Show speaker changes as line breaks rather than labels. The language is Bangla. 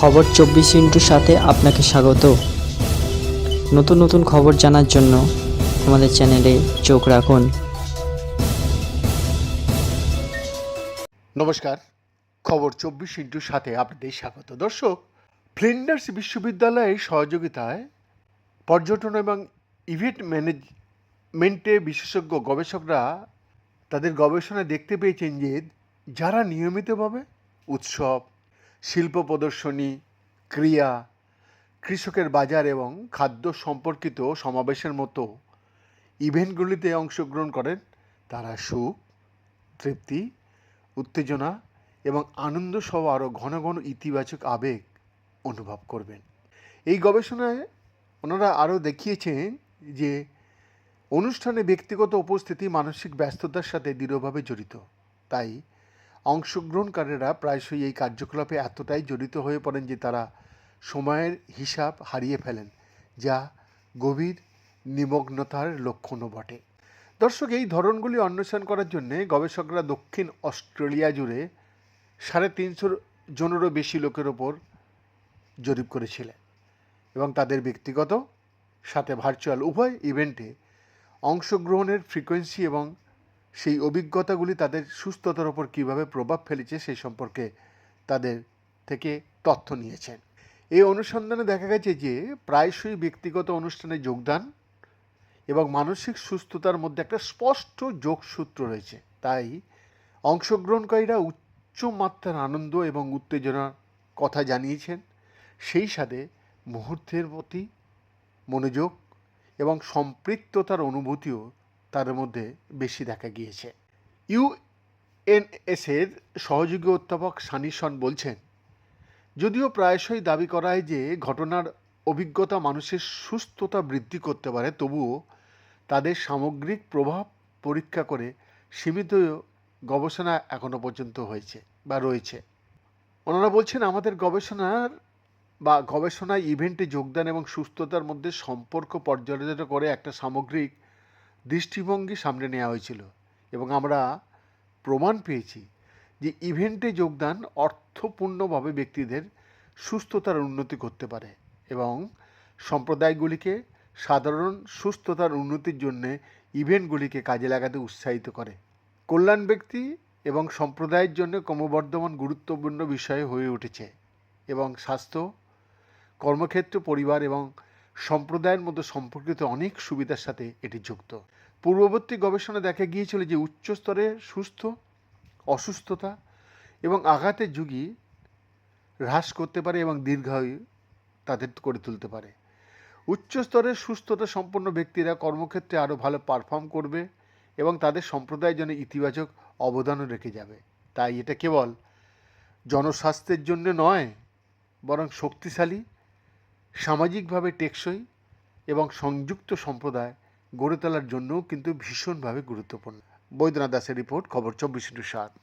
খবর চব্বিশ ইন্টুর সাথে আপনাকে স্বাগত। নতুন নতুন খবর জানার জন্য আমাদের চ্যানেলে চোখ রাখুন।
নমস্কার, খবর চব্বিশ ইন্টুর সাথে আপনাদের স্বাগত। দর্শক, ফ্লিন্ডার্স বিশ্ববিদ্যালয়ের সহযোগিতায় পর্যটন এবং ইভেন্ট ম্যানেজমেন্টে বিশেষজ্ঞ গবেষকরা তাদের গবেষণায় দেখতে পেয়েছেন যে যারা নিয়মিতভাবে উৎসব শিল্প প্রদর্শনী, ক্রিয়া, কৃষকের বাজার এবং খাদ্য সম্পর্কিত সমাবেশের মতো ইভেন্টগুলিতে অংশগ্রহণ করেন। তারা সুখ, তৃপ্তি, উত্তেজনা এবং আনন্দ সহ আরও ঘন ঘন ইতিবাচক আবেগ অনুভব করবেন। এই গবেষণায় ওনারা আরও দেখিয়েছেন যে অনুষ্ঠানে ব্যক্তিগত উপস্থিতি, মানসিক ব্যস্ততার সাথে দৃঢ়ভাবে জড়িত। তাই অংশগ্রহণকারীরা প্রায়শই এই কার্যকলাপে এতটাই জড়িত হয়ে পড়েন যে তারা সময়ের হিসাব হারিয়ে ফেলেন, যা গভীর নিমগ্নতার লক্ষণও বটে। দর্শক, এই ধরনগুলি অন্বেষণ করার জন্য গবেষকরা দক্ষিণ অস্ট্রেলিয়া জুড়ে সাড়ে তিনশোর জনেরও বেশি লোকের ওপর জরিপ করেছিলেন এবং তাদের ব্যক্তিগত, সাথে ভার্চুয়াল উভয় ইভেন্টে অংশগ্রহণের ফ্রিকোয়েন্সি এবং সেই অভিজ্ঞতাগুলি তাদের সুস্থতার ওপর কীভাবে প্রভাব ফেলেছে সেই সম্পর্কে তাদের থেকে তথ্য নিয়েছেন। এই অনুসন্ধানে দেখা গেছে যে প্রায়শই ব্যক্তিগত অনুষ্ঠানে যোগদান এবং মানসিক সুস্থতার মধ্যে একটা স্পষ্ট যোগসূত্র রয়েছে। তাই অংশগ্রহণকারীরা উচ্চ মাত্রার আনন্দ এবং উত্তেজনার কথা জানিয়েছেন। সেই সাথে মুহূর্তের প্রতি মনোযোগ এবং সম্পৃক্ততার অনুভূতিও তার মধ্যে বেশি দেখা গিয়েছে। ইউএনএসের সহযোগী অধ্যাপক সানিসন বলছেন, যদিও প্রায়শই দাবি করা হয় যে ঘটনার অভিজ্ঞতা মানুষের সুস্থতা বৃদ্ধি করতে পারে, তবুও তাদের সামগ্রিক প্রভাব পরীক্ষা করে সীমিত গবেষণা এখনও পর্যন্ত হয়েছে বা রয়েছে। ওনারা বলছেন, আমাদের গবেষণার বা গবেষণায় ইভেন্টে যোগদান এবং সুস্থতার মধ্যে সম্পর্ক পর্যালোচনা করে একটা সামগ্রিক দৃষ্টিভঙ্গি সামনে নেওয়া হয়েছিল এবং আমরা প্রমাণ পেয়েছি যে ইভেন্টে যোগদান অর্থপূর্ণভাবে ব্যক্তিদের সুস্থতার উন্নতি করতে পারে এবং সম্প্রদায়গুলিকে সাধারণ সুস্থতার উন্নতির জন্য ইভেন্টগুলিকে কাজে লাগাতে উৎসাহিত করে। কল্যাণ ব্যক্তি এবং সম্প্রদায়ের জন্য ক্রমবর্ধমান গুরুত্বপূর্ণ বিষয় হয়ে উঠেছে এবং স্বাস্থ্য, কর্মক্ষেত্র, পরিবার এবং সম্প্রদায়ের মধ্যে সম্পর্কিত অনেক সুবিধার সাথে এটি যুক্ত। পূর্ববর্তী গবেষণা দেখা গিয়েছিল যে উচ্চ স্তরে সুস্থ, অসুস্থতা এবং আঘাতের যুগী হ্রাস করতে পারে এবং দীর্ঘায়ু তাদের করে তুলতে পারে। উচ্চ স্তরের সুস্থতা সম্পন্ন ব্যক্তিরা কর্মক্ষেত্রে আরও ভালো পারফর্ম করবে এবং তাদের সম্প্রদায়ের জন্য ইতিবাচক অবদানও রেখে যাবে। তাই এটা কেবল জনস্বাস্থ্যের জন্য নয়, বরং শক্তিশালী সামাজিকভাবে টেকসই এবং সংযুক্ত সম্প্রদায় গড়ে তোলার জন্যও কিন্তু ভীষণভাবে গুরুত্বপূর্ণ। বৈদ্যনাথ দাসের রিপোর্ট, খবর চব্বিশ ইন্টু সাত।